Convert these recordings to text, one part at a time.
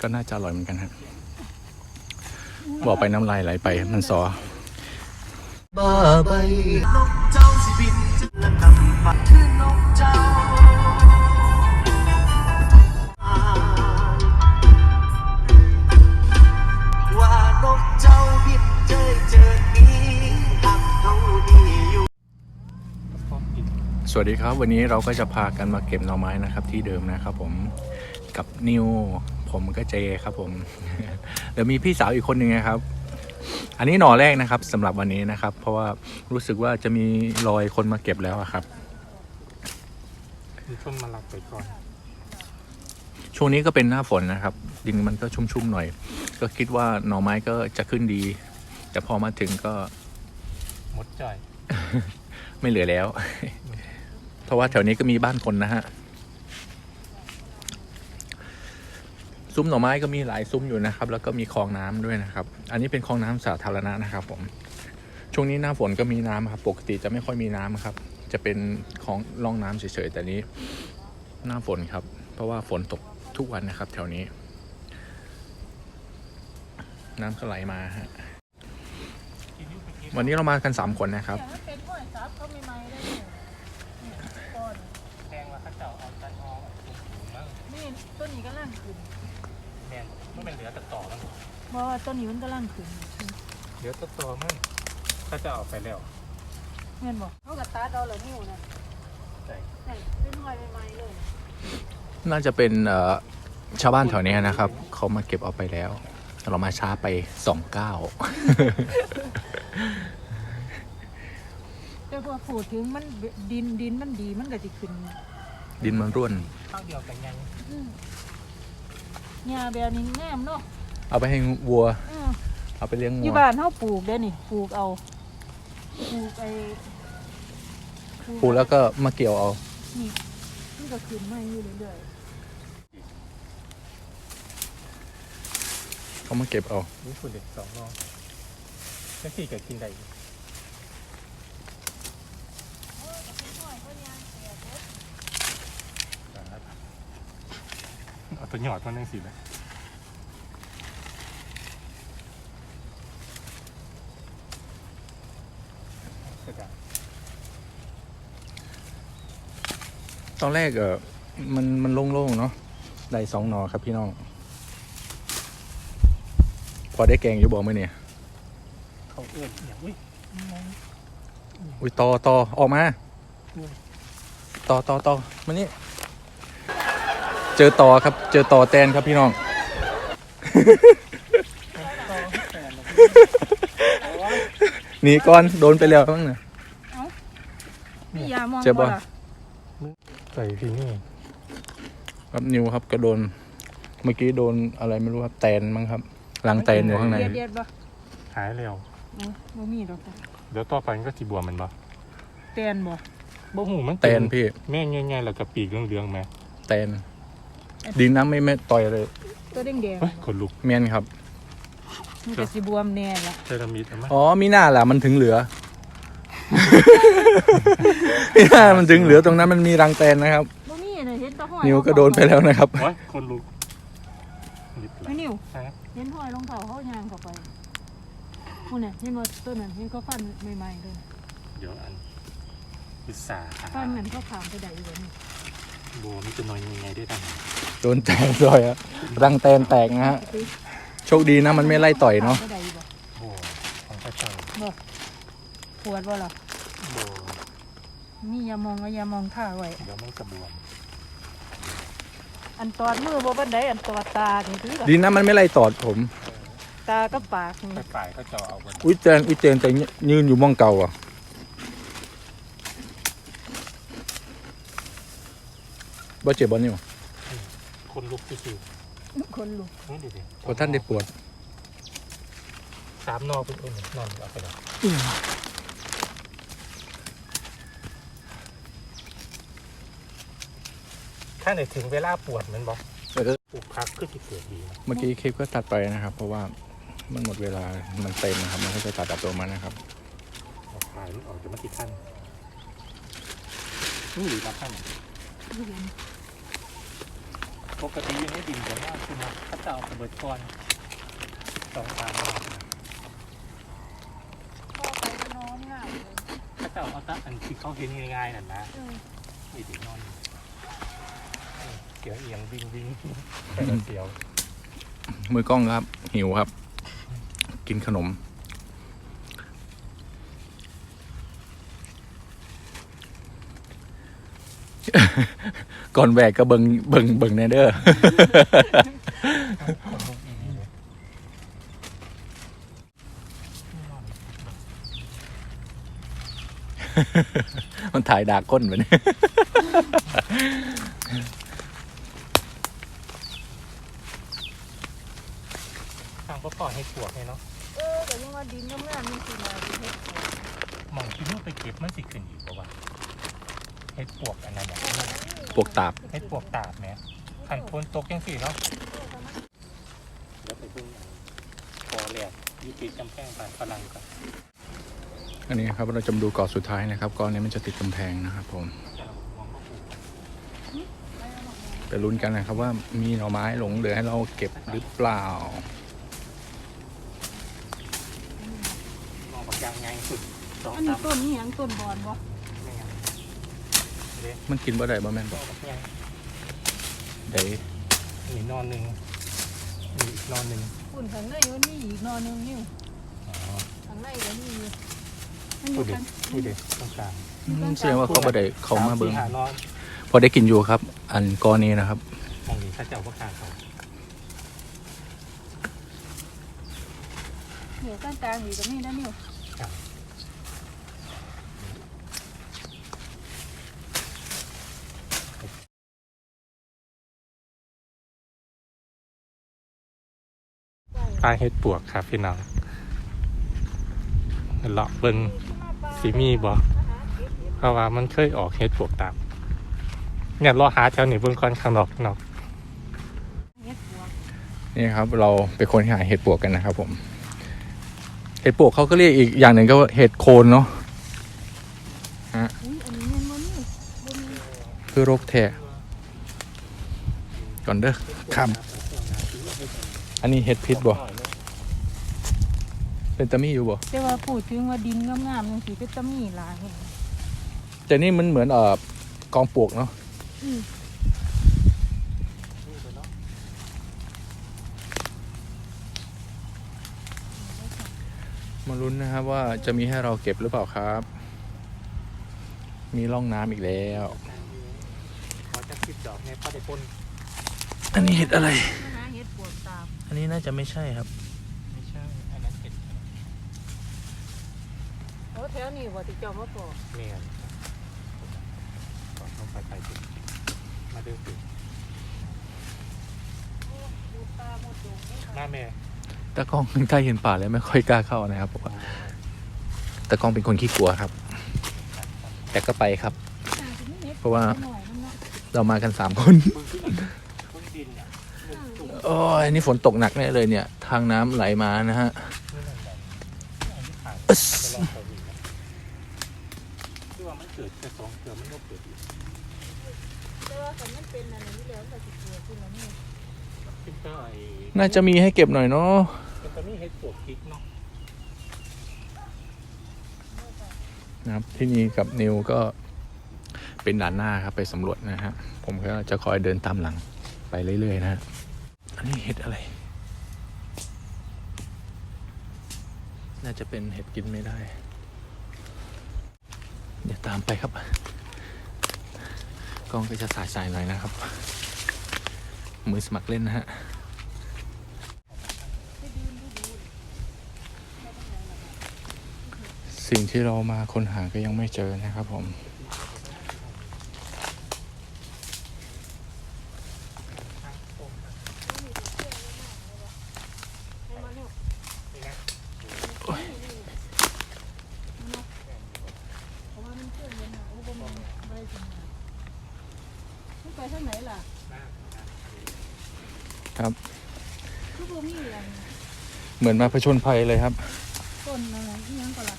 ก็น่าจะอร่อยเหมือนกันฮะบอกไปน้ำลายไหลไปมันสอบ้าใบนกเจ้าสิบินจะกำปัดคือนกเจ้าว่านกเจ้าบินเจอเจอนี้หักเท่านี้อยู่สวัสดีครับ วันนี้เราก็จะพากันมาเก็บหน่อไม้นะครับ ที่เดิมนะครับผมกับนิว ผมก็เจครับผมเดี๋ยวมีพี่สาวอีกคนหนึ่งนะครับ อันนี้หน่อแรกนะครับสำหรับวันนี้นะครับ เพราะว่ารู้สึกว่าจะมีรอยคนมาเก็บแล้วอะครับมีต้นมาลักไปก่อน ช่วงนี้ก็เป็นหน้าฝนนะครับ ดินมันก็ชุ่มๆหน่อย ก็คิดว่าหน่อไม้ก็จะขึ้นดี แต่พอมาถึงก็มดจ่อยไม่เหลือแล้ว เพราะว่าแถวนี้ก็มีบ้านคนนะฮะ ซุ้มหน่อไม้ก็มีหลายซุ้มอยู่นะครับ แล้วก็มีคลองน้ำด้วยนะครับ อันนี้เป็นคลองน้ำสาธารณะนะครับ ผม ช่วงนี้หน้าฝนก็มีน้ำครับ ปกติจะไม่ค่อยมีน้ำครับ จะเป็นของร่องน้ำเฉยๆ แต่นี้ หน้าฝนครับ เพราะว่าฝนตกทุกวันนะครับ แถวนี้ น้ำก็ไหลมาฮะวันนี้เรามากันสามคนนะครับ มันเป็นห้อยซับเขาไม่ไหม้ได้เนี่ยเนี่ยก้อนแดงว่าเขาเจ้าเอาตันออกสูงๆมั้งนี่ต้นนี้ก็ล่างขึ้นแมนไม่เป็นเหลือแต่ต่อมั้งเพราะว่าต้นนี้มันก็ล่างขึ้นเหลือแต่ต่อมั้งเขาจะเอาไปแล้วเห็นบอกเขากับตาดเอาเหรอนิ้วนะใช่นี่เป็นห้อยไม่ไหม้เลยน่าจะเป็นเอ่อชาวบ้านแถวเนี้ยนะครับ เขามาเก็บเอาไปแล้วเรามาช้าไปสองเก้า แต่พอพูดถึงมันดินดินมันดีมันก็จะขึ้นดินมันร่วน ข้าวเดียวกันยังอืมหญ้าแบบนี้งามเนาะเอาไปให้วัว อืมเอาไปเลี้ยงอวัยู่วบ้านเขาปลูกได้นี่ปลูกเอาปลูกไอ้ปลูกแล้วก็มาเกี่ยวเอา นี่มันก็ขึ้นมาอยู่เรื่อยเขามาเก็บเอานี่คุณเด็กสองน้องนั่นสี่กับกินได้อีก เอาตัวหยอดมันนั่งสินะเสร็จแล้วตอนแรกเออมันมันโล่งๆเนาะได้สองหนอครับพี่น้อง พอได้แกงอยู่บอกไหมเนี่ยเขาเอื้อนอย่างอุ้ยมองอุ้ยต่อต่อออกมาอืมต่อต่อต่อมานี่ เจอต่อครับ เจอต่อแตนครับพี่น้อง หนีก่อนโดนไปแล้วมั้งเนี่ยๆนี่ยามองเจ็บปะล่ะใส่ที่นี่ครับนิวครับก็โดน เมื่อกี้โดนอะไรไม่รู้ครับแตนมั้งครับรังแตนอยู่ข้างในเดียดเดียดปะหายเร็วอ๋อบ่มีดอกจ้ะเดี๋ยวต่อไปมันก็สีบวมแมันบ่แตนบ่บ่หูมันแตนพี่ แม่งง่ายๆแล้วก็ปีกเหลืองๆไหมแตน ดินน้ำไม่ไม่ต่อยเลยตัวแดงเฮ้ยขนลุกเมียนครับ ๆมันก็สิบวมแน่ละเทรามิดเอาไหมอ๋อมีหน้าล่ะมันถึงเหลือ มีหน้ามันถึงเหลือตรงนั้นมันมีรังแตนนะครับ บ่มีน่ะเห็นแตะห้อยนิวก็โดนไปแล้วนะครับ โอ้ยขนลุกนิดละไม่นิวฮะเห็นห้อยรองเท้าเขาย่างเข้าไปพุ่นน่ะเห็นว่าต้นนั้นเห็นเขาฟันใหม่ๆเลยเดี๋ยวอันพิซซาฟันนั้นเขาขามไปได้อยู่นี่โบมันจะนอนยังไงได้ดัง โดนแตนด้วยอะรังแตนแตกนะฮะ โชคดีนะมันไม่ไล่ต่อยเนาะขมไปได้อยู่บ่โบของพระเจ้าปวดบ่ล่ะโบมียามองเอายามองท่าไว้ เดี๋ยวมันจะบวมอันตอดมือบ่ปานใดอันตอดตานี่ถือดีนะมันไม่ไล่ตอดผม ตากับปากนี่ไปฝ่ายก็จะเอาไปอุ้ยแตนอุ้ยแตนแต่ยืนอยู่ม่องเก่าอะ บ่เจ็บบ่นิว คนลุกที่สุดคนลุกนี่ดิดิพอท่านได้ปวดสามนอเป็นต้นนอนเอาไปเลยถ้าไหนถึงเวลาปวดมันบอกปลูกพักก็จะเกิดดีนะเมื่อกี้คลิปก็ตัดไปนะครับ เพราะว่ามันหมดเวลา มันเต็มนะครับ มันก็จะตัดอัตโนมัตินะครับ ออกขายออกจะมากี่ขั้นนี่หรือมาขั้น ปกติอยังนี้ดินจะมากขึ้นมาจะเอาไปเบิดก่อนสองสามรอบนะพ่อไปนอนง่ายเลยถ้าจะเอาตะอันที่เขาเห็นง่ายๆนั่นนะเอออีตินอนนี่เสียวเอียงวิ่งวิ่งแต่ละเสียวมือกล้องครับ หิวครับ กินขนม ก่อนแหวกก็เบิงเบิงเบิงแนเดอร์มันถ่ายดากก้นไปเนี่ยทางก็ปล่อยให้ปวกให้เนาะเออแต่ยังว่าดินงามๆมันสิมาดิเฮ็ดให้มองที่นู่นไปเก็บมันสิขึ้นอยู่ปะวะ ให้ปวกอันนั้นเนี่ยปวกตาบให้ปวกตาบเนี่ยขันฝนตกยังสิเนาะแล้วไปเพิ่งพอแหลกอยูติดกำแพงผ่านพลังกันอันนี้ครับเราจะมาดูเกาะสุดท้ายนะครับเกาะนี้มันจะติดกำแพงนะครับผมมองก็ปลูกไปลุ้นกันนะครับว่ามีหน่อไม้หลงเหลือให้เราเก็บหรือเปล่ามองปากยางไงสุดสองอันนี้สามต้นนี้หยังต้นบอนบ่ไม่งั้น เด้มันกินบ่ได้บ่แม่นมบ่องปากยางได้มีนอนหนึ่งมีอีกนอนหนึ่งคุณข้างในมันมีอีกหนอหนึงนี่อ๋อข้างในก็มีอยู่มันอพูยู่ดเด็กันพูดเด็ต้องการอืมแสดงว่าเขาบ่ได้เขามาเบิ่งสสี่หานอนพอได้กินอยู่ครับ อันกอนี้นะครับ มองดีถ้าจะเอาปากกาเขาเนี่ยกลางๆนี่ก็มีนะนี่ ปลาเห็ดปวกครับพี่น้องเลาะเบิ่งสีมีบ่เพราะว่ามันเคยออกเห็ดปวกตาม เนี่ยรอหาแถวนี้เบิ่งก่อนข้างนอกเนาะเฮ็ดบวกนี่ครับ เราไปค้นหาเห็ดปวกกันนะครับผม เห็ดปวกเขาก็เรียกอีกอย่างหนึ่งก็เห็ดโคนเนาะ อุ้ยอันนี้แม่นบ่นี่บ่มี คือโรคแท้ก่อนเด้อครับอันนี้เห็ดพิษบ่เป็นตะมี่อยู่บ่แต่ว่าพูดถึงว่าดินงามๆจังซี่เป็นตะมีหลายแห่งแต่นี่มันเหมือนเอ่อกองปลวกเนาะอืมมาลุ้นนะครับว่าจะมีให้เราเก็บหรือเปล่าครับ มีร่องน้ำอีกแล้ว ขอจะคิดดอกเนี่ยพอได้ปนอันนี้เห็ดอะไรมาหาเฮ็ดปวกตามอันนี้น่าจะไม่ใช่ครับ ไม่ใช่อันนั้นเห็ดโอ้แถวนี้บ่ที่เจ้ามาปลูกเมียนก่อนเข้าไปไปสิมาดูสิดูปลาหมดดงนี่ค่ะหน้าแม่ตะกล้องใกล้เห็นป่าแล้วไม่ค่อยกล้าเข้านะครับผมว่าตะกล้องเป็นคนขี้กลัวครับ แต่ก็ไปครับน่าจะมีเฮ็ดเพราะว่า หน่อยนึง เนาะเรามากันสามคนพึ่งที่พึ่งดินเนี่ยพึ่งตุ่มโอ้ยนี่ฝนตกหนักแน่เลยเนี่ย ทางน้ำไหลมานะฮะนี่นั่นแหละอันนี้ผ่านอึ๊สไปลองไปอีกนะที่ว่ามันเกิดแค่สองเกิดมันก็เกิดอีกแต่ว่าคันมันเป็นอันนี้แล้วก็สิเกิดขึ้นแล้วนี่เป็นก็ไอ้น่าจะมีให้เก็บหน่อยเนาะเป็นก็มีเห็ดปวกพริกเนาะนะครับที่นี่กับนิวก็ เป็นด่านหน้าครับไปสำรวจนะฮะ ผมก็จะคอยเดินตามหลังไปเรื่อย ๆ นะฮะ อันนี้เห็ดอะไร น่าจะเป็นเห็ดกินไม่ได้ เดี๋ยวตามไปครับ กล้องก็จะสายๆหน่อยนะครับ มือสมัครเล่นนะฮะสิ่งที่เรามาค้นหาก็ยังไม่เจอนะครับผม นี่นะ เพราะว่ามันเกิดเงินหาอุปมบ่ได้สิมามัน ไปทางไหนล่ะหน้าหน้าคือบ่มีอันเหมือนมาผจญภัยเลยครับ ต้นอะไรอีหยังก็ล่ะ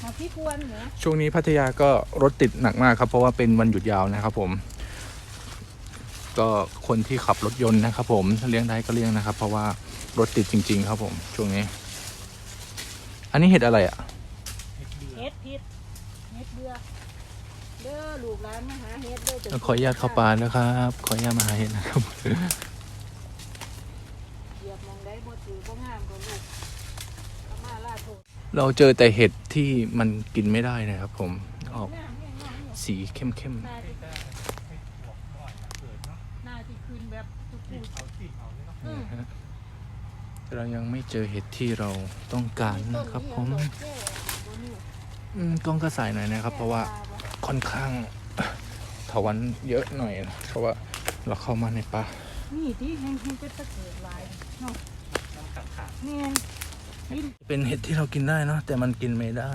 หาพี่ควรเหรอช่วงนี้พัทยาก็รถติดหนักมากครับ เพราะว่าเป็นวันหยุดยาวนะครับผม ก็คนที่ขับรถยนต์นะครับผมถ้าเลี้ยงได้ก็เลี้ยงนะครับ เพราะว่ารถติดจริง ๆ ครับผม ช่วงนี้ อันนี้เห็ดอะไรอะ เฮ็ดพิษเฮ็ดเบื่อ เด้อลูกหลานมาหาเฮ็ดเด้อจะขออนุญาตเข้าป่านะครับ ขออนุญาตมาหาเห็ดนะครับ เหยียบมองได้บ่ถือบ่งามก็ลูกเอามาลาโทษเราเจอแต่เห็ดที่มันกินไม่ได้นะครับ ผมออกงามแห้งงามเนี่ยสีเข้มหน้าที่หน้าที่คืนแบบทุกผู้อืมๆเรายังไม่เจอเห็ดที่เราต้องการนะครับ ผมต้นนี้เอาดอกแก้ตัวนี้ อืมกล้องก็ใส่หน่อยนะครับ เพราะว่า ค่อนข้างถาวันเยอะหน่อยนะเพราะว่าเราเข้ามาในป่านี่ที่แห้งแห้งเป็นตะเกียบลายเนาะเนี่ยกินเป็นเห็ดที่เรากินได้เนาะแต่มันกินไม่ได้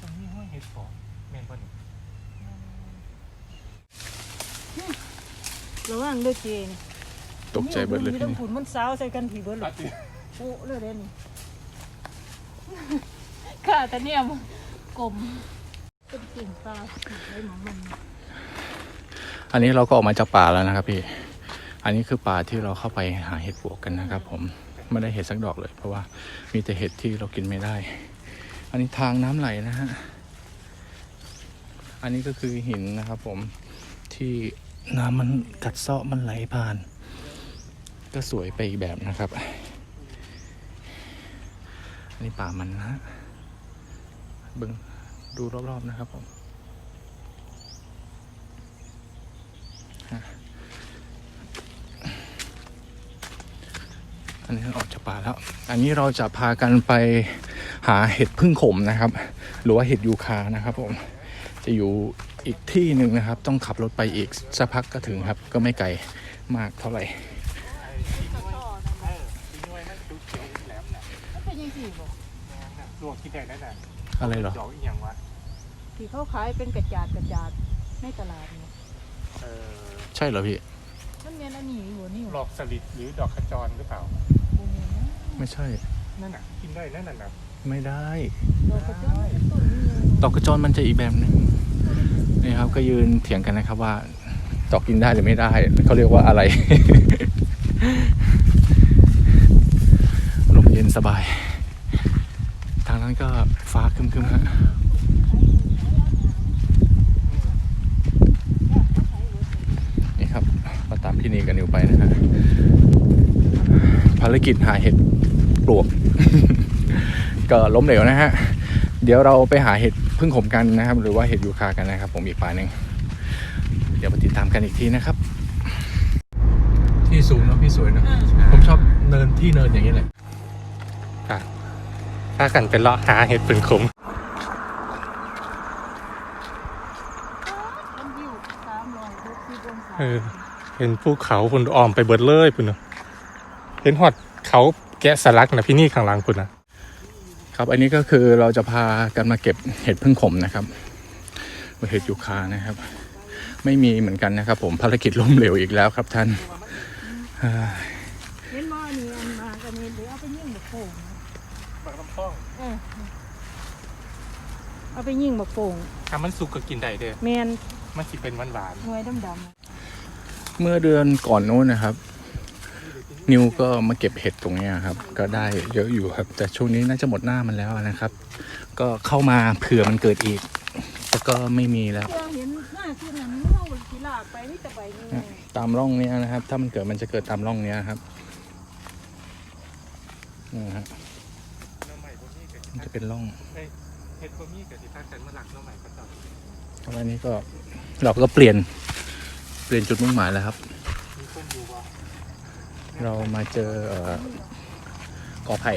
ตรงนี้ห้อยเห็ดฟองแม่นบ่นี่ระวังเด้อเจนตกใจเบิดเลยมีพี่ทั้งนี่ผุนมันสาวใส่กันผีเบิดเลยโอ้เลยเด้นี่ข้าแต่เนี่ยมัน กลมเป็นกิ่งปลาไว้หมองมันอันนี้เราก็ออกมาจากป่าแล้วนะครับพี่ อันนี้คือป่าที่เราเข้าไปหาเห็ดปวกกันนะครับ ผม ไม่ได้เห็ดสักดอกเลย เพราะว่ามีแต่เห็ดที่เรากินไม่ได้ อันนี้ทางน้ำไหลนะฮะ อันนี้ก็คือหินนะครับผมที่น้ำมันกัดเซาะมันไหลผ่าน ก็สวยไปอีกแบบนะครับ อันนี้ป่ามันนะฮะเบิ่ง ดูรอบๆนะครับผมอันนี้ออกจากป่าแล้ว อันนี้เราจะพากันไปหาเห็ดพึ่งขมนะครับ หรือว่าเห็ดยูคานะครับผม จะอยู่อีกที่หนึ่งนะครับ ต้องขับรถไปอีกสักพักก็ถึงครับ ก็ไม่ไกลมากเท่าไหร่เป็นยังสี่บ่ลวกกินได้นั่นน่ะอะไรเหรอ ที่เขาขายเป็นกระจาดกระจาดในตลาดเนี่ยเออใช่เหรอพี่ มันเมียนอันนี้อยู่นี่ดบ่อกสลิดหรือดอกขจรหรือเปล่าบ่เมียนนะไม่ใช่ นั่นน่ะ กินได้นั่นน่ะนะไม่ได้ ดอกกระจรต้นนี้เลยดอกกระจรมันจะอีกแบบหนึ่งนี่ครับก็ยืนเถียงกันนะครับว่าดอกกินได้หรือไม่ได้เขาเรียกว่าอะไร ลมเย็นสบาย ทางนั้นก็ฟ้าครึมๆฮะนี่ครับ มาตามพี่นีกับนิวไปนะฮะภารกิจหาเห็ดปลวก ก็ล้มเหลวนะฮะ เดี๋ยวเราไปหาเห็ดพึ่งขมกันนะครับ หรือว่าเห็ดยูคากันนะครับ ผมอีกป่าหนึ่งเดี๋ยวมาติดตามกันอีกทีนะครับ ที่สูงเนาะพี่สวยเนาะผมชอบเนินที่เนินอย่างนี้เลยถ้ากันเป็นเลาะหาเห็ดเป็นขมมันอยู่360องศาเออ เห็นภูเขาพุ่นอ้อมไปเบิดเลยพุ่นเนาะเห็นหอดเขาแกะสลักนะพี่นี่ข้างหลังพุ่นนะครับอันนี้ก็คือเราจะพากันมาเก็บเห็ดพึ่งขมนะครับเห็ดยูคานะครับ ไม่มีเหมือนกันนะครับ ผมภารกิจล้มเหลวอีกแล้วครับท่านอ่าเห็นบ่นี่อันมากันนี่เดี๋ยวเอาไปยิงบักโป่งบักลำพ้องเออเอาไปยิงบักโป่งถ้ามันสุกก็กินได้เด้อแมนมันสิเป็นหวานหวานหน่วยดำ เมื่อเดือนก่อนนู้นนะครับ นิวก็มาเก็บเห็ดตรงเนี้ยครับ ก็ได้เยอะอยู่ครับ แต่ช่วงนี้น่าจะหมดหน้ามันแล้วนะครับ ก็เข้ามาเผื่อมันเกิดอีกแต่ก็ไม่มีแล้วๆเพื่อเห็นหน้าที่นั้นเฮาสิลากไปมีแต่ใบนี่ไงตามร่องเนี้ยนะครับ ถ้ามันเกิดมันจะเกิดตามร่องเนี้ยครับนี่ฮะน้องใหม่บ่มีกับมันจะเป็นร่องเห็ดบ่มีกับที่พักกันมาหลักน้องใหม่ก็ต้องแล้วอันนี้ก็เราก็เปลี่ยน เปลี่ยนจุดมุ่งหมายแล้วครับ เรามาเจอเอกอไผ่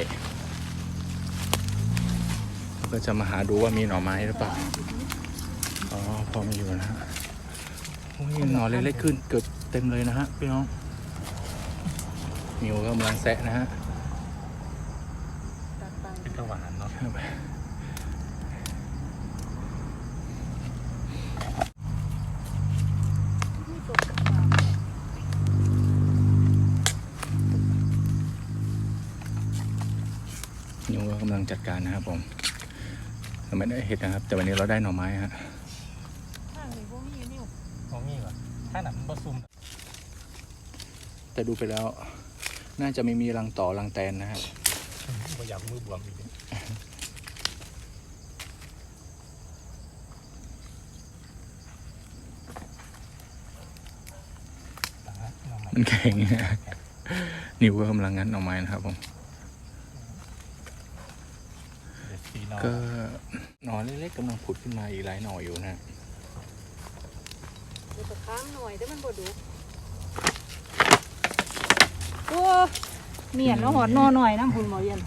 ก็จะมาหาดูว่ามีหน่อไม้หรือเปล่า อ๋อ พอมีอยู่นะฮะโอ้ยหน่อเล็กๆขึ้นเกือบเต็มเลยนะฮะพี่น้องมิวก็กำลังแซะนะฮะเป็นตะหวานเนาะ มิวก็กำลังจัดการนะครับผมเราไม่ได้เห็ดนะครับ แต่วันนี้เราได้หน่อไม้ฮะข้างนี้บ่มีนิ้วบ่มีบ่ซุ่มแต่ดูไปแล้ว น่าจะไม่มีรังต่อรังแตนนะฮะบ่อยากมือบวมอีกเลยมันแข็ง นิวก็กำลังงัดหน่อไม้นะครับผม เด็ดสีนอก็หนอนเล็กๆกำลังผุดขึ้นมาอีกหลายหน่ออยู่นะเดี๋ยวจะค้างหน่อยแต่มันบ่ดุโอ้เมียนแล้วหอดนอหน่อยน้ำพุ่นหมอเย็น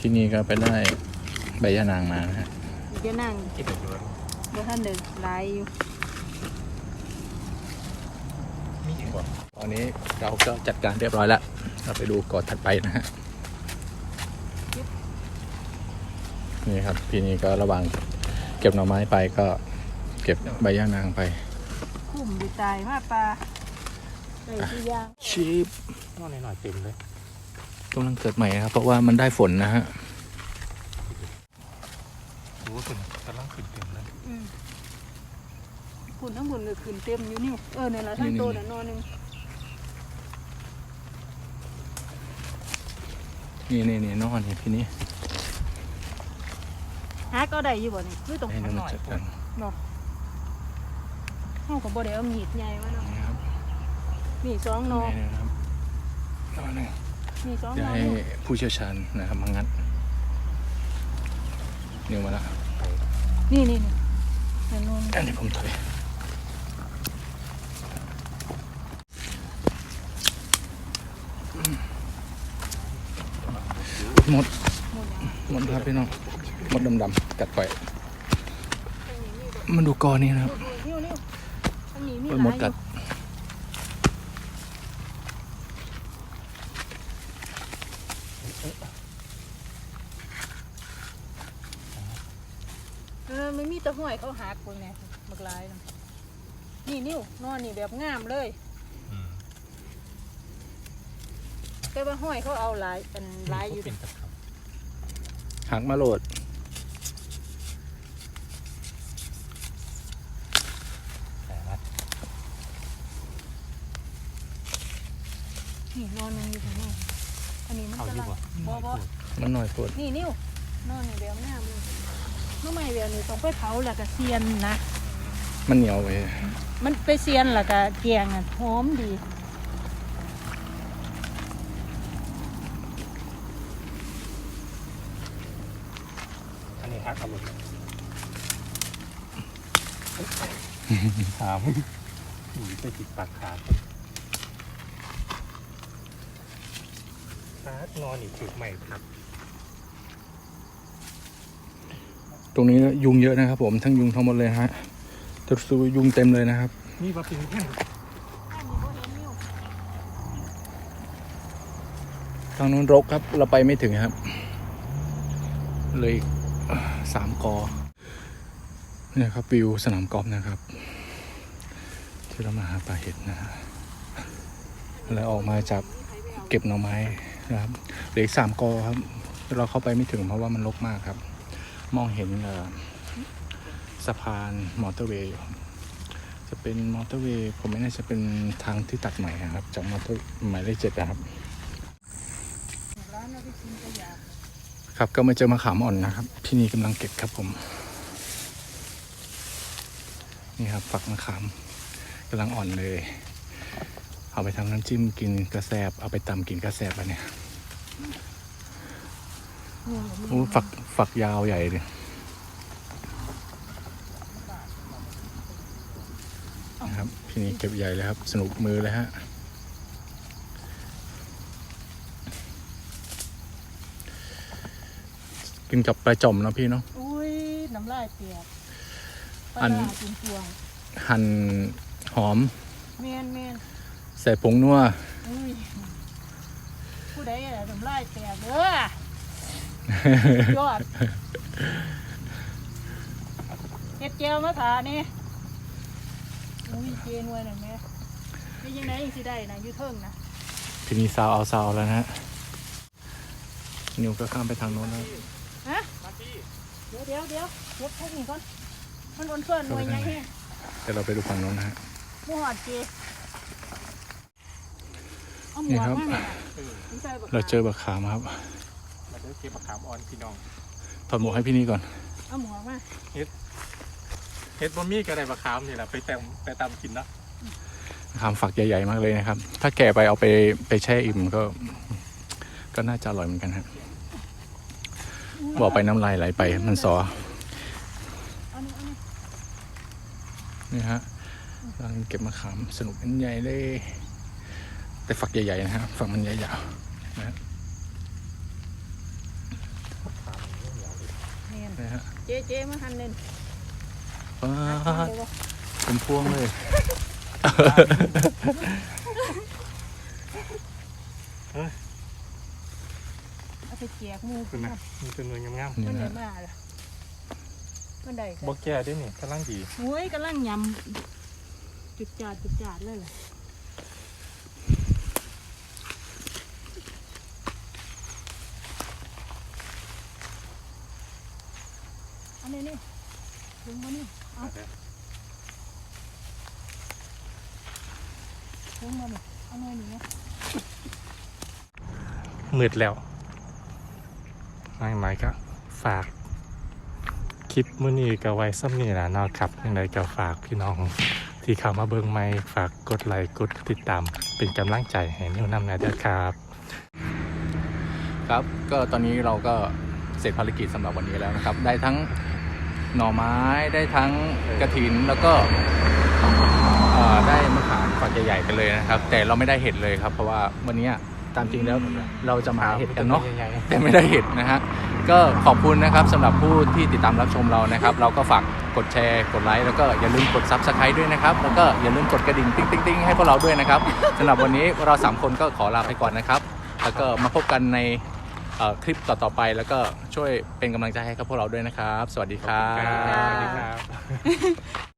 ที่นี่ก็ไปได้ใบยะนางมานะฮะเดี๋ยวนั่งที่เด็ดเลยบ่ท่านเดินไล่อยู่มีอีกบ่ตอนนี้เราก็จัดการเรียบร้อยแล้วเราไปดูกอดถัดไปนะฮะ นี่ครับพี่นี่ก็ระหว่างเก็บหน่อไม้ไปก็เก็บใบย่านางไป คุ้มดีตายมาปลาไก่ที่ย่างชีพนอนหน่อยๆเต็มเลยกำลังเกิดใหม่นะครับ เพราะว่ามันได้ฝนนะฮะรู้ว่าขึ้นกำลังขึ้นเต็มเลยอืมพุ่นทั้งพุ่นก็ขึ้นเต็มอยู่นี่เออเนี่ยละทั้งนี่โตนี่น่ะนอหนึงนี่นี่นี่นอนนี่พี่นี่ หาก็ได้อยู่บ่นี่คือตรงให้ข้างน้ำหมันน่อยจัดการเนาะเฮาก็บ่ได้เอามีดใหญ่มาเนาะนี่ครับนี่สองนอนี่นะครับนอนหนึ่งนี่สองเดี๋ยนวอให้นี่ผู้เชี่ยวชาญนะครับมางัดนิวมาละนี่นี่นี่เห็นนอนอันนี้ผมถอยหมดหมดยังหมดครับพี่น้องห มดดำๆกัดไปมันดูกอนี้นะครับนิ้วนิ้วอันนี้มีโอ้ยหหมลาดยอกัดยู่เออไม่มีแตะห้อยเขาหักคนเนี่ยบักหลายเนาะนี่นิ้วนอนนี่แบบงามเลยอืมแต่ว่าห้อยเขาเอาหลายเป็นหลายอยู่เป็นตะขับหักมาโหลด แต่ว่า นี่นอนนึงอยู่ข้างนอกอันนี้มันเอากำดีลังกว่าบ่บ่มันหน่อยปวดนี่นิ้วนอนนี่แบบงามเลยเมื่อไม่แบบนี้ต้องไปเผาแล้วก็เซียนนะ มันเหนียวไปมันไปเซียนแล้วก็แกงอะหอมดีอันนี้ฮักเอาลงถามอุ้ยไปติดปากขา ดฮักนอนอีกจุดใหม่ครับ ตรงนี้ยุงเยอะนะครับ ผมทั้งยุงทั้งหมดเลยนะฮะจะสูยุงเต็มเลยนะครับ นี่ว่าเป็นแท่งทางนู้นรกครับ เราไปไม่ถึงครับ เลยอีกสามกอเนี่ยครับวิวสนามกอล์ฟนะครับ ที่เรามาหาปลาเห็ดนะฮะแล้วออกมาจากเก็บหน่อไม้ นะครับเหลืออีกสามกอครับ เราเข้าไปไม่ถึงเพราะว่ามันรกมากครับ มองเห็นสะพานมอเตอร์เวย์จะเป็นมอเตอร์เวย์ผมไม่แน่าจะเป็นทางที่ตัดใหม่ครับ จากมอเตอร์หมายเลขเจ็ดนะครับ ครับก็มาเจอมะขามอ่อนนะครับพี่นีกำลังเก็บครับผม นี่ครับฝักมะขามกำลังอ่อนเลย เอาไปทำน้ำจิ้มกินกระแซบเอาไปตำกินกระแซบอันเนี้ย โอ้ฝักฝักยาวใหญ่เลยนะครับพี่นีเก็บใหญ่เลยครับ สนุกมือเลยฮะกินกับปลาจ่อมเนาะพี่เนาะอุ้ยน้ำลายเปียกปลาอันร้ากินพวงหั่นหอมเมนเมนใส่ผงนัวอุ้ย ผู้ใดอะน้ำลายแตกเด้อยอดเฮ็ดเจียวมาถานี่อุ้ยเจนวยหน่อยแม่นี่ยังไงสิได้นะอยูเทิงนะพี่นีซาวเอาซาวแล้วนะฮะนิวก็ข้ามไปทางโน้นแล้วฮะเดี๋ยวเดี๋ยวเดี๋ยวเก็บพวกนี้ก่อนมันอ่อนเฟินหน่วยใหญ่แฮะเดี๋ยวเราไปดูฝั่งโน้นนะฮะ หมูหอดเจเอาหมวก นี่ครับมาเนี่ยไม่ใช่บักเราเจอบักขามครับมาเด้อเก็บมะขามอ่อนพี่น้องถอดหมวกให้พี่นี่ก่อนเอาหมวกมาเฮ็ดบ่มีก็ได้มะขามนี่แหละไปแต่งไปตำกินเนาะขามฝักใหญ่ๆมากเลยนะครับ ถ้าแก่ไปเอาไปไปแช่อิ่มก็ ก็น่าจะอร่อยเหมือนกันครับบอกไปน้ำลายไหลไปมันสอเอานี่เอานี่นี่ฮะกำลังเก็บมะขามสนุกกันใหญ่เลย แต่ฝักใหญ่ๆนะฮะฝักมันใหญ่ยาวนะฮะเนี่ยนะฮะเจ๊เจ๊มาหั่นเลยว้าหั่นดเลยวะเป็นพวงเลย เอาไปแจกหมูคุณนะมีเป็นหน่วยงามนี่มันได้นะมาล่ะมันได้ๆกันบ่แก่เด้นี่กำลังดี โอ้ยกำลังยำจุดจาดจุดจาดเลยล่ะอันนี้นี่ถึงมานี่เอาถึงมานี่เอาหน่อยหนึ่งนะ มืดแล้วไม่ไหมก็ฝาก คลิปมื้อนี้ก็ไว้ซ้ำนี่ล่ะเนาะครับยังไงก็ฝากพี่น้อง ที่เข้ามาเบิ่งใหม่ฝากกดไลค์กดติดตาม เป็นกำลังใจให้นิวนำนะเด้อครับ ครับก็ตอนนี้เราก็เสร็จภารกิจสำหรับวันนี้แล้วนะครับ ได้ทั้งหน่อไม้ได้ทั้งกระถินแล้วก็เอ่อได้มะขามฝักใหญ่ๆกันเลยนะครับ แต่เราไม่ได้เห็ดเลยครับ เพราะว่าวันนี้ ตามจริงแล้วเราจะมาหาเห็ดกันเนาะแต่ไม่ได้เห็นนะฮะก็ขอบคุณนะครับสำหรับผู้ที่ติดตามรับชมเรานะครับ เราก็ฝากกดแชร์กดไลค์แล้วก็อย่าลืมกด Subscribe ด้วยนะครับแล้วก็อย่าลืมกดกระดิ่งติ๊งติ๊งติ๊งให้พวกเราด้วยนะครับสำหรับวันนี้เราสามคนก็ขอลาไปก่อนนะครับ แล้วก็มาพบกันในเอ่อคลิปต่อๆไปแล้วก็ช่วยเป็นกำลังใจให้กับพวกเราด้วยนะครับ สวัสดีครับสวัสดีครับ